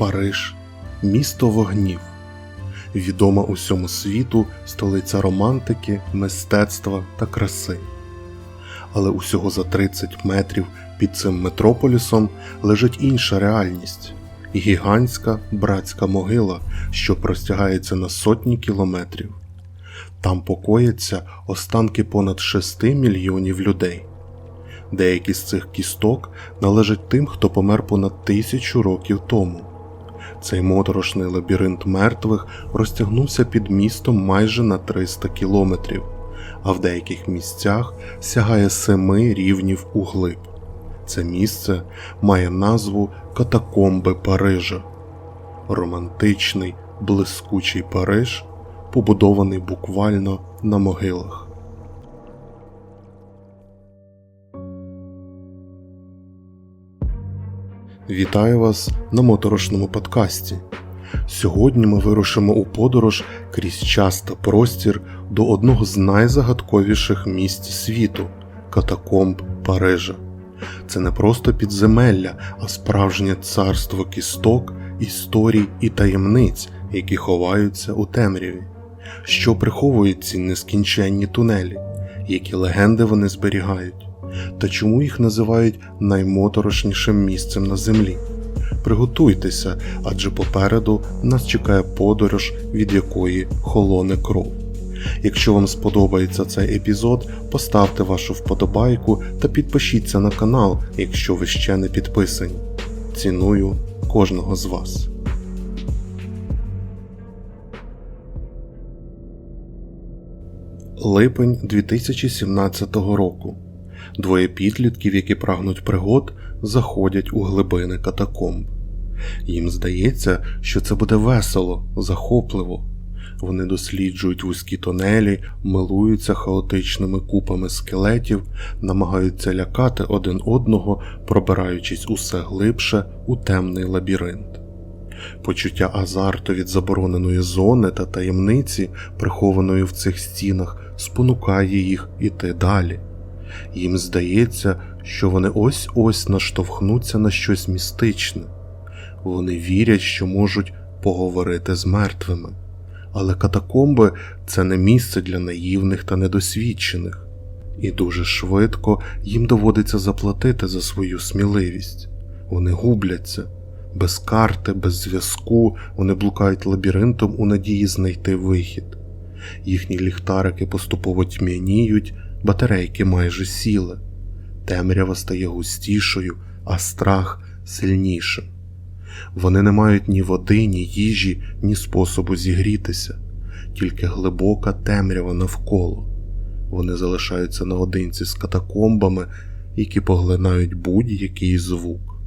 Париж місто вогнів, відома усьому світу столиця романтики, мистецтва та краси. Але усього за 30 метрів під цим метрополісом лежить інша реальність гігантська братська могила, що простягається на сотні кілометрів. Там покояться останки понад 6 мільйонів людей. Деякі з цих кісток належать тим, хто помер понад тисячу років тому. Цей моторошний лабіринт мертвих розтягнувся під містом майже на 300 кілометрів, а в деяких місцях сягає семи рівнів углиб. Це місце має назву Катакомби Парижа. Романтичний, блискучий Париж, побудований буквально на могилах. Вітаю вас на моторошному подкасті. Сьогодні ми вирушимо у подорож крізь час та простір до одного з найзагадковіших місць світу катакомб Парижа. Це не просто підземелля, а справжнє царство кісток, історій і таємниць, які ховаються у темряві. Що приховують ці нескінченні тунелі, які легенди вони зберігають, та чому їх називають наймоторошнішим місцем на землі? Приготуйтеся, адже попереду нас чекає подорож, від якої холоне кров. Якщо вам сподобається цей епізод, поставте вашу вподобайку та підпишіться на канал, якщо ви ще не підписані. Ціную кожного з вас. Липень 2017 року. Двоє підлітків, які прагнуть пригод, заходять у глибини катакомб. Їм здається, що це буде весело, захопливо. Вони досліджують вузькі тунелі, милуються хаотичними купами скелетів, намагаються лякати один одного, пробираючись усе глибше у темний лабіринт. Почуття азарту від забороненої зони та таємниці, прихованої в цих стінах, спонукає їх іти далі. Їм здається, що вони ось ось наштовхнуться на щось містичне. Вони вірять, що можуть поговорити з мертвими. Але катакомби це не місце для наївних та недосвідчених, і дуже швидко їм доводиться заплатити за свою сміливість. Вони губляться без карти, без зв'язку, вони блукають лабіринтом у надії знайти вихід. Їхні ліхтарики поступово тьмяніють, батарейки майже сіли. Темрява стає густішою, а страх сильнішим. Вони не мають ні води, ні їжі, ні способу зігрітися, тільки глибока темрява навколо. Вони залишаються наодинці з катакомбами, які поглинають будь-який звук.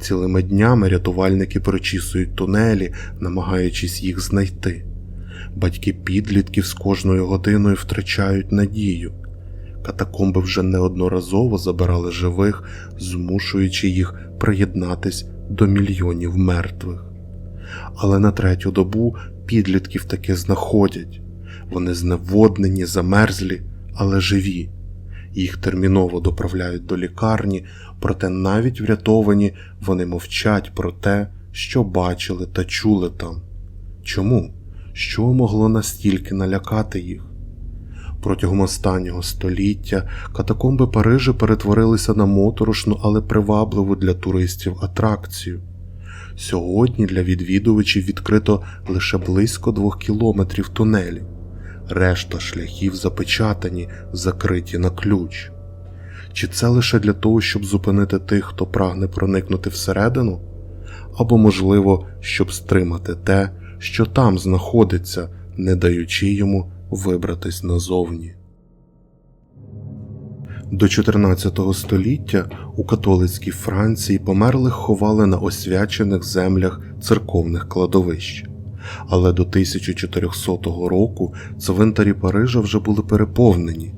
Цілими днями рятувальники прочісують тунелі, намагаючись їх знайти. Батьки підлітків з кожною годиною втрачають надію. Катакомби вже неодноразово забирали живих, змушуючи їх приєднатись до мільйонів мертвих. Але на третю добу підлітків таки знаходять. Вони зневоднені, замерзлі, але живі. Їх терміново доправляють до лікарні, проте навіть врятовані вони мовчать про те, що бачили та чули там. Чому? Що могло настільки налякати їх? Протягом останнього століття катакомби Парижа перетворилися на моторошну, але привабливу для туристів атракцію. Сьогодні для відвідувачів відкрито лише близько двох кілометрів тунелів, решта шляхів запечатані, закриті на ключ. Чи це лише для того, щоб зупинити тих, хто прагне проникнути всередину? Або, можливо, щоб стримати те, що там знаходиться, не даючи йому вибратись назовні. До 14 століття у католицькій Франції померлих ховали на освячених землях церковних кладовищ. Але до 1400 року цвинтарі Парижа вже були переповнені.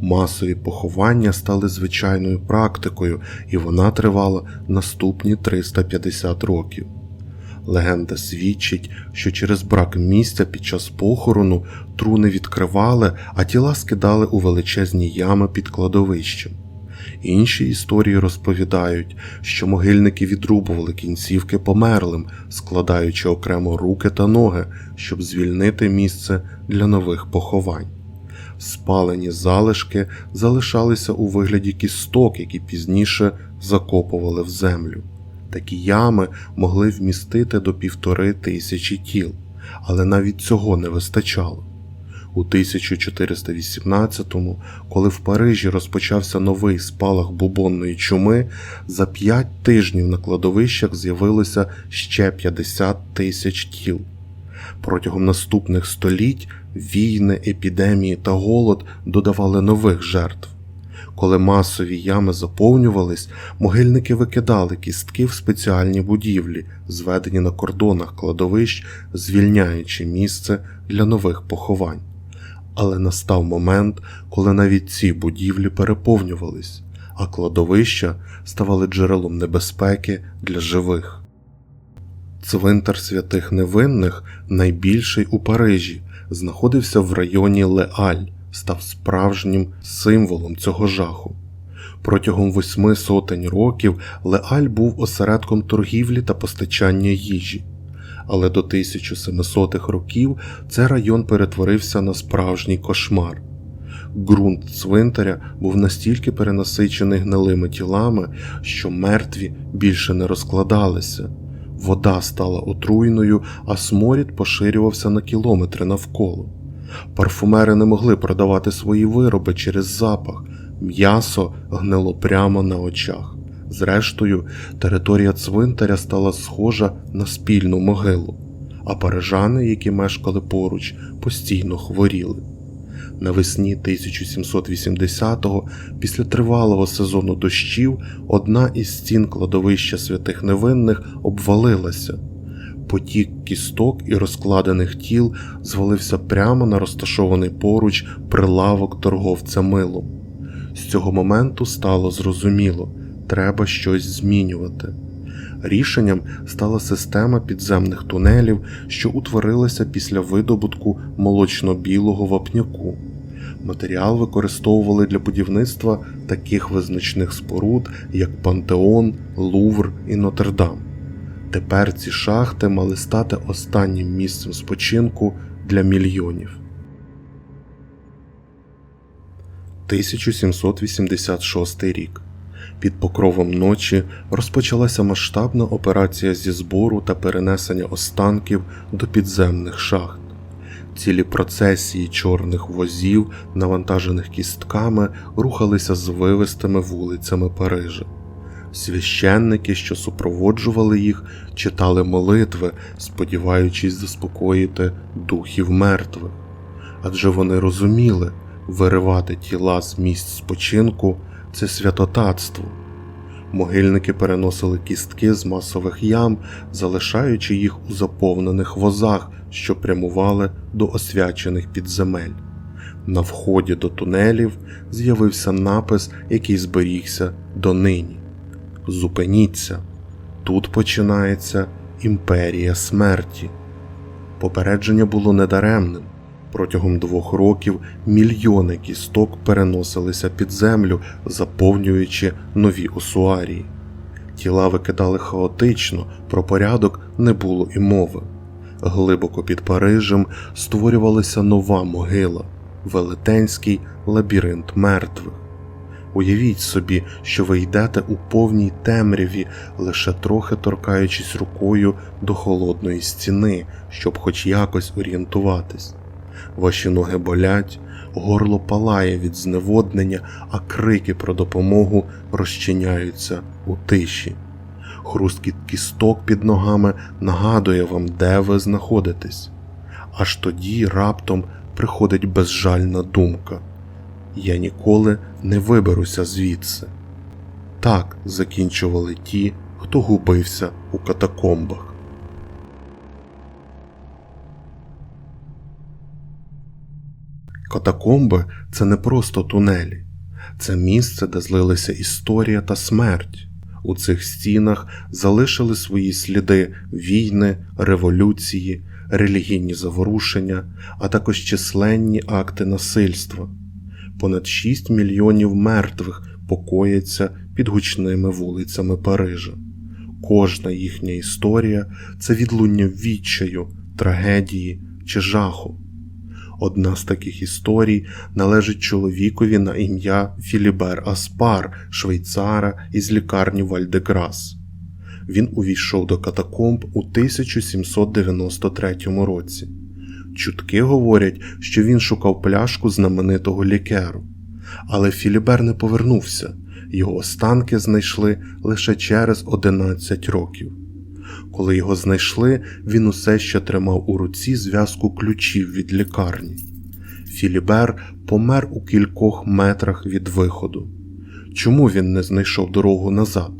Масові поховання стали звичайною практикою, і вона тривала наступні 350 років. Легенда свідчить, що через брак місця під час похорону труни відкривали, а тіла скидали у величезні ями під кладовищем. Інші історії розповідають, що могильники відрубували кінцівки померлим, складаючи окремо руки та ноги, щоб звільнити місце для нових поховань. Спалені залишки залишалися у вигляді кісток, які пізніше закопували в землю. Такі ями могли вмістити до півтори тисячі тіл, але навіть цього не вистачало. У 1418-му, коли в Парижі розпочався новий спалах бубонної чуми, за п'ять тижнів на кладовищах з'явилося ще 50 тисяч тіл. Протягом наступних століть війни, епідемії та голод додавали нових жертв. Коли масові ями заповнювались, могильники викидали кістки в спеціальні будівлі, зведені на кордонах кладовищ, звільняючи місце для нових поховань. Але настав момент, коли навіть ці будівлі переповнювались, а кладовища ставали джерелом небезпеки для живих. Цвинтар святих невинних, найбільший у Парижі, знаходився в районі Леаль, став справжнім символом цього жаху. Протягом восьми сотень років Леаль був осередком торгівлі та постачання їжі. Але до 1700-х років цей район перетворився на справжній кошмар. Ґрунт цвинтаря був настільки перенасичений гнилими тілами, що мертві більше не розкладалися. Вода стала отруйною, а сморід поширювався на кілометри навколо. Парфумери не могли продавати свої вироби через запах, м'ясо гнило прямо на очах. Зрештою, територія цвинтаря стала схожа на спільну могилу, а парижани, які мешкали поруч, постійно хворіли. Навесні 1780-го, після тривалого сезону дощів, одна із стін кладовища святих невинних обвалилася. Потік кісток і розкладених тіл звалився прямо на розташований поруч прилавок торговця милом. З цього моменту стало зрозуміло, треба щось змінювати. Рішенням стала система підземних тунелів, що утворилася після видобутку молочно-білого вапняку. Матеріал використовували для будівництва таких визначних споруд, як Пантеон, Лувр і Нотр-Дам. Тепер ці шахти мали стати останнім місцем спочинку для мільйонів. 1786 рік. Під покровом ночі розпочалася масштабна операція зі збору та перенесення останків до підземних шахт. Цілі процесії чорних возів, навантажених кістками, рухалися звивистими вулицями Парижа. Священники, що супроводжували їх, читали молитви, сподіваючись заспокоїти духів мертвих. Адже вони розуміли, виривати тіла з місць спочинку це святотатство. Могильники переносили кістки з масових ям, залишаючи їх у заповнених возах, що прямували до освячених підземель. На вході до тунелів з'явився напис, який зберігся донині. Зупиніться, тут починається імперія смерті. Попередження було недаремним. Протягом двох років мільйони кісток переносилися під землю, заповнюючи нові осуарії. Тіла викидали хаотично, про порядок не було і мови. Глибоко під Парижем створювалася нова могила, велетенський лабіринт мертвих. Уявіть собі, що ви йдете у повній темряві, лише трохи торкаючись рукою до холодної стіни, щоб хоч якось орієнтуватись. Ваші ноги болять, горло палає від зневоднення, а крики про допомогу розчиняються у тиші. Хрусткіт кісток під ногами нагадує вам, де ви знаходитесь. Аж тоді раптом приходить безжальна думка я ніколи не виберуся звідси. Так закінчували ті, хто губився у катакомбах. Катакомби це не просто тунелі, це місце, де злилися історія та смерть. У цих стінах залишили свої сліди війни, революції, релігійні заворушення, а також численні акти насильства. Понад 6 мільйонів мертвих покояться під гучними вулицями Парижа. Кожна їхня історія це відлуння відчаю, трагедії чи жаху. Одна з таких історій належить чоловікові на ім'я Філібер Аспар, швейцара із лікарні Вальдеграс. Він увійшов до катакомб у 1793 році. Чутки говорять, що він шукав пляшку знаменитого лікеру. Але Філібер не повернувся, його останки знайшли лише через 11 років. Коли його знайшли, він усе ще тримав у руці зв'язку ключів від лікарні. Філібер помер у кількох метрах від виходу. Чому він не знайшов дорогу назад?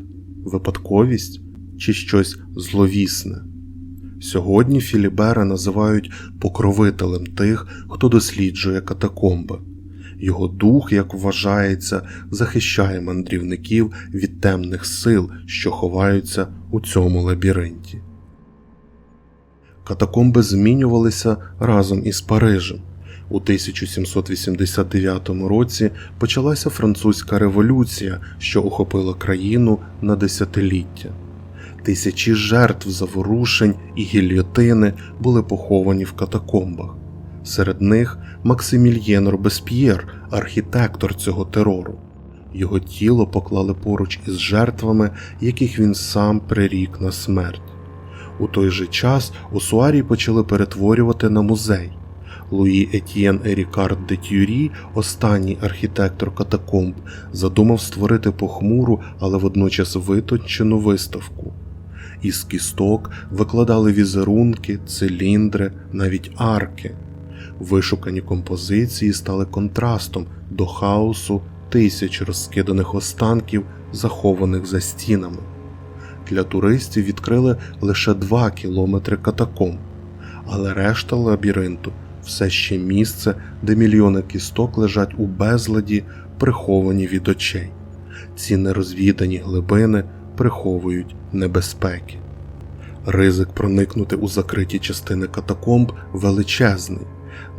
Випадковість чи щось зловісне? Сьогодні Філібера називають покровителем тих, хто досліджує катакомби. Його дух, як вважається, захищає мандрівників від темних сил, що ховаються у цьому лабіринті. Катакомби змінювалися разом із Парижем. У 1789 році почалася французька революція, що охопила країну на десятиліття. Тисячі жертв заворушень і гільйотини були поховані в катакомбах. Серед них Максимільєн Робесп'єр, архітектор цього терору. Його тіло поклали поруч із жертвами, яких він сам прирік на смерть. У той же час Осуарій почали перетворювати на музей. Луї Етьєн Ерікард де Тюрі, останній архітектор катакомб, задумав створити похмуру, але водночас витончену виставку. Із кісток викладали візерунки, циліндри, навіть арки. Вишукані композиції стали контрастом до хаосу тисяч розкиданих останків, захованих за стінами. Для туристів відкрили лише 2 кілометри катакомб, але решта лабіринту все ще місце, де мільйони кісток лежать у безладі, приховані від очей. Ці нерозвідані глибини приховують небезпеки. Ризик проникнути у закриті частини катакомб величезний.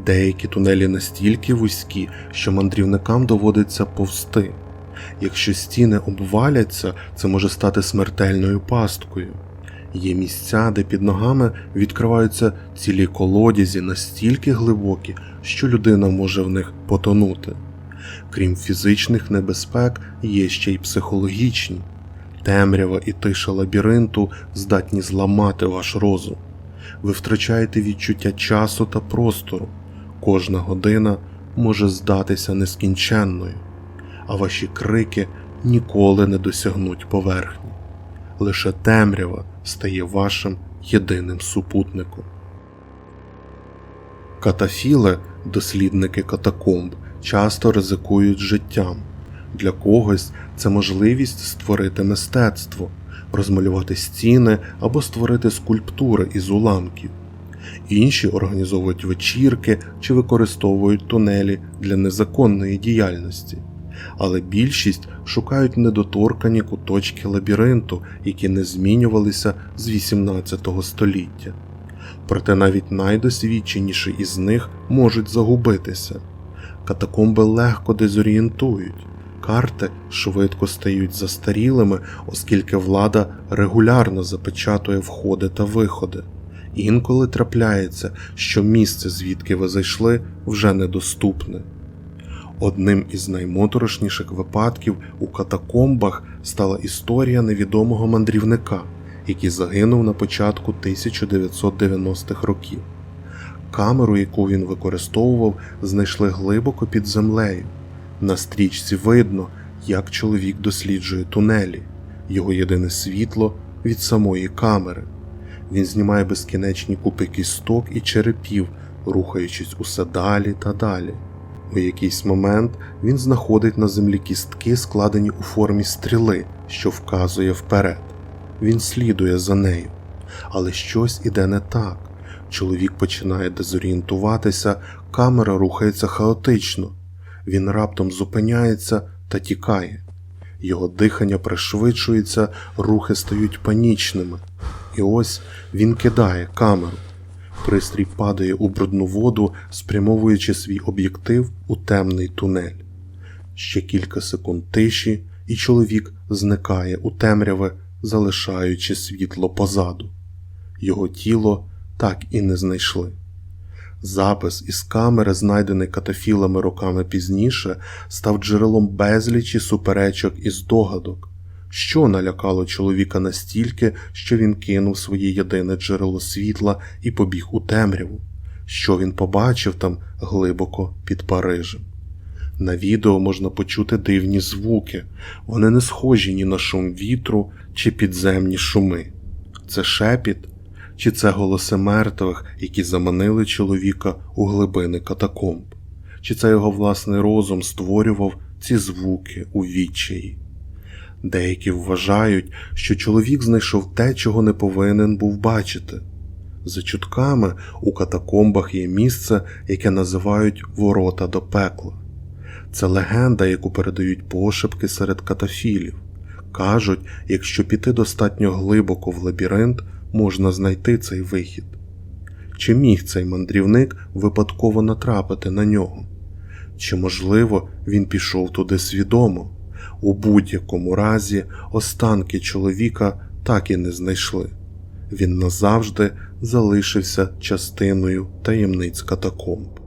Деякі тунелі настільки вузькі, що мандрівникам доводиться повсти. Якщо стіни обваляться, це може стати смертельною пасткою. Є місця, де під ногами відкриваються цілі колодязі настільки глибокі, що людина може в них потонути. Крім фізичних небезпек, є ще й психологічні. Темрява і тиша лабіринту здатні зламати ваш розум. Ви втрачаєте відчуття часу та простору. Кожна година може здатися нескінченною, а ваші крики ніколи не досягнуть поверхні. Лише темрява стає вашим єдиним супутником. Катафіли, дослідники катакомб, часто ризикують життям. Для когось це можливість створити мистецтво, розмалювати стіни або створити скульптури із уламків. Інші організовують вечірки чи використовують тунелі для незаконної діяльності, але більшість шукають недоторкані куточки лабіринту, які не змінювалися з 18 століття. Проте навіть найдосвідченіші із них можуть загубитися. Катакомби легко дезорієнтують. Карти швидко стають застарілими, оскільки влада регулярно запечатує входи та виходи. Інколи трапляється, що місце, звідки ви зайшли, вже недоступне. Одним із наймоторошніших випадків у катакомбах стала історія невідомого мандрівника, який загинув на початку 1990-х років. Камеру, яку він використовував, знайшли глибоко під землею. На стрічці видно, як чоловік досліджує тунелі, його єдине світло від самої камери. Він знімає безкінечні купи кісток і черепів, рухаючись усе далі та далі. У якийсь момент він знаходить на землі кістки, складені у формі стріли, що вказує вперед. Він слідує за нею. Але щось іде не так. Чоловік починає дезорієнтуватися, камера рухається хаотично. Він раптом зупиняється та тікає. Його дихання пришвидшується, рухи стають панічними. І ось він кидає камеру. Пристрій падає у брудну воду, спрямовуючи свій об'єктив у темний тунель. Ще кілька секунд тиші, і чоловік зникає у темряве, залишаючи світло позаду. Його тіло так і не знайшли. Запис із камери, знайдений катафілами роками пізніше, став джерелом безлічі суперечок і здогадок, що налякало чоловіка настільки, що він кинув своє єдине джерело світла і побіг у темряву, що він побачив там глибоко під Парижем. На відео можна почути дивні звуки, вони не схожі ні на шум вітру чи підземні шуми. Це шепіт, чи це голоси мертвих, які заманили чоловіка у глибини катакомб, чи це його власний розум створював ці звуки у відчаї. Деякі вважають, що чоловік знайшов те, чого не повинен був бачити. За чутками, у катакомбах є місце, яке називають Ворота до пекла. Це легенда, яку передають пошепки серед катафілів. Кажуть, якщо піти достатньо глибоко в лабіринт, можна знайти цей вихід. Чи міг цей мандрівник випадково натрапити на нього? Чи, можливо, він пішов туди свідомо? У будь-якому разі останки чоловіка так і не знайшли. Він назавжди залишився частиною таємниць катакомб.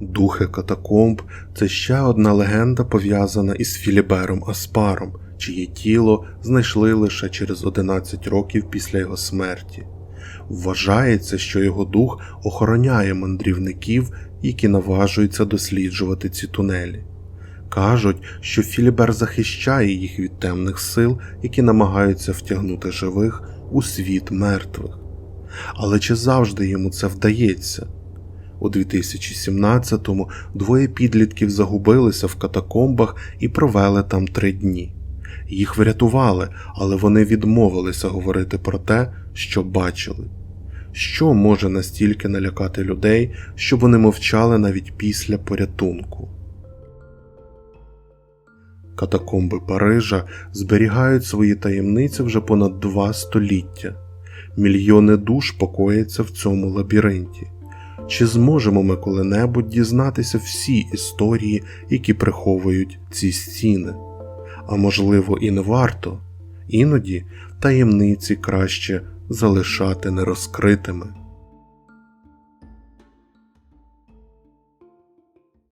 Духи катакомб це ще одна легенда, пов'язана із Філібером Аспаром, чиє тіло знайшли лише через 11 років після його смерті. Вважається, що його дух охороняє мандрівників, які наважуються досліджувати ці тунелі. Кажуть, що Філібер захищає їх від темних сил, які намагаються втягнути живих у світ мертвих. Але чи завжди йому це вдається? У 2017-му двоє підлітків загубилися в катакомбах і провели там три дні. Їх врятували, але вони відмовилися говорити про те, що бачили. Що може настільки налякати людей, щоб вони мовчали навіть після порятунку? Катакомби Парижа зберігають свої таємниці вже понад два століття. Мільйони душ покояться в цьому лабіринті. Чи зможемо ми коли-небудь дізнатися всі історії, які приховують ці стіни? А можливо, і не варто, іноді таємниці краще залишати нерозкритими.